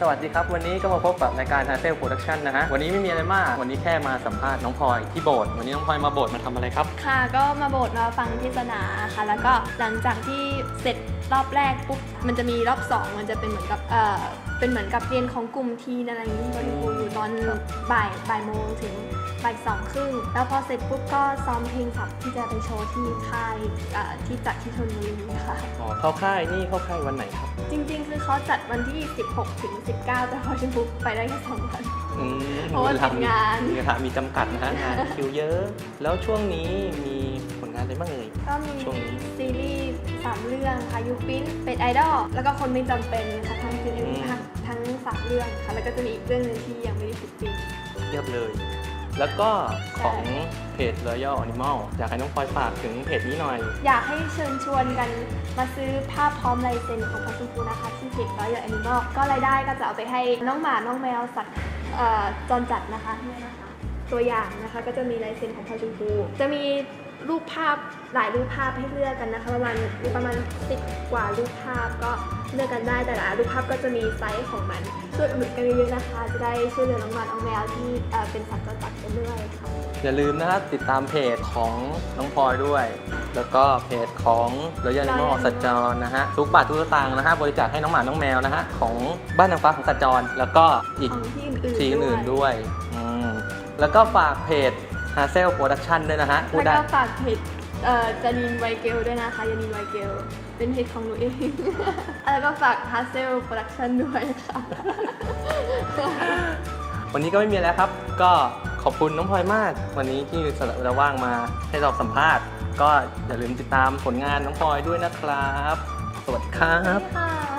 สวัสดีครับ วันนี้ก็มาพบกับรายการ h a s e l Production นะฮะ วันนี้ไม่มีอะไรมาก วันนี้แค่มาสัมภาษณ์น้องพลอยที่โบสถ์วันนี้น้องพลอยมาโบสถ์มาทำอะไรครับ ค่ะ ก็มาโบสถ์มาฟังเทศนาค่ะ แล้วก็หลังจากที่เสร็จรอบแรกปุ๊บ มันจะมีรอบสองมันจะเป็นเหมือนกับเอ่อ เป็นเหมือนกับเรียนของกลุ่มทีนอะไรอย่างนี้บริบูรณ์อยู่ตอนบ่ายบ่ายโมงถึงบ่ายสองครึ่งแล้วพอเสร็จปุ๊บก็ซ้อมเพลงสับที่จะไปโชว์ที่ค่ายเอ่อที่จัดที่ชลบุรีค่ะ อ๋อเข้าค่ายนี่เข้าค่ายวันไหนครับ จริงๆ คือเขาจัดวันที่ 16 ถึง 19 แต่พอชมพูไปได้แค่สองวัน อืมเพราะว่าติดงาน เวลามีจำกัดนะฮะงานคิวเยอะ แล้วช่วงนี้มีผลงานอะไรบ้างเอ่ย ก็มีช่วงนี้ ซีรีส์สามเรื่องค่ะยูปินเป็นไอดอลแล้วก็คนไม่จำเป็นค่ะทั้งซีรีส์ทั้ง ทั้งสามเรื่องค่ะ แล้วก็จะมีอีกเรื่องหนึงที่ยังไม่ได้ติดติดเทียบเลย แล้วก็ของเพจ Royal Animal อยากให้น้องพลอยฝากถึงเพจนี้หน่อย อยากให้เชิญชวนกันมาซื้อภาพพร้อมลายเซ็นของพัชฟูนะคะ ที่เพจร้อยแอนิมอลก็รายได้ก็จะเอาไปให้น้องหมา น้องแมว สัตว์เอ่อจรจัดนะคะเนี่ยนะคะ ตัวอย่างนะคะก็จะมีลายเซ็นของพาชมพูจะมีรูปภาพหลายรูปภาพให้เลือกกันนะคะ ประมาณมีประมาณสิบกว่ารูปภาพก็ เลือกกันได้แต่ละรูปภาพก็จะมีไซส์ของมันช่วยอุดหนุนกันเยอะๆนะคะ จะได้ช่วยเหลือน้องหมาน้องแมวที่เอ่อเป็นสัตว์จรจัดกันด้วยค่ะอย่าลืมนะครับติดตามเพจของน้องพลอยด้วย แล้วก็เพจของ Royal Animal Royal สัจจรนะฮะทุกบาททุกสตางค์นะฮะบริจาคให้น้องหมาน้องแมวนะฮะของบ้านนางฟ้าของสัจจรแล้วก็อีกของที่อื่นๆทีอื่นด้วยด้วยอืมแล้วก็ฝากเพจ h a s e l Production ด้วยนะฮะพูดแล้วได้ ก็ฝากเพจ เอ่อจานินไวเกลด้วยนะคะยานินไวเกลเป็นเพจของหนูเอง แล้วก็ฝากฮาเซลโปรดักชั่นด้วยค่ะ วันนี้ก็ไม่มีแล้วครับ ก็ขอบคุณน้องพลอยมาก วันนี้ที่สละเวลาว่างมาให้เราสัมภาษณ์ ก็อย่าลืมติดตามผลงานน้องพลอยด้วยนะครับ สวัสดีครับ ค่ะ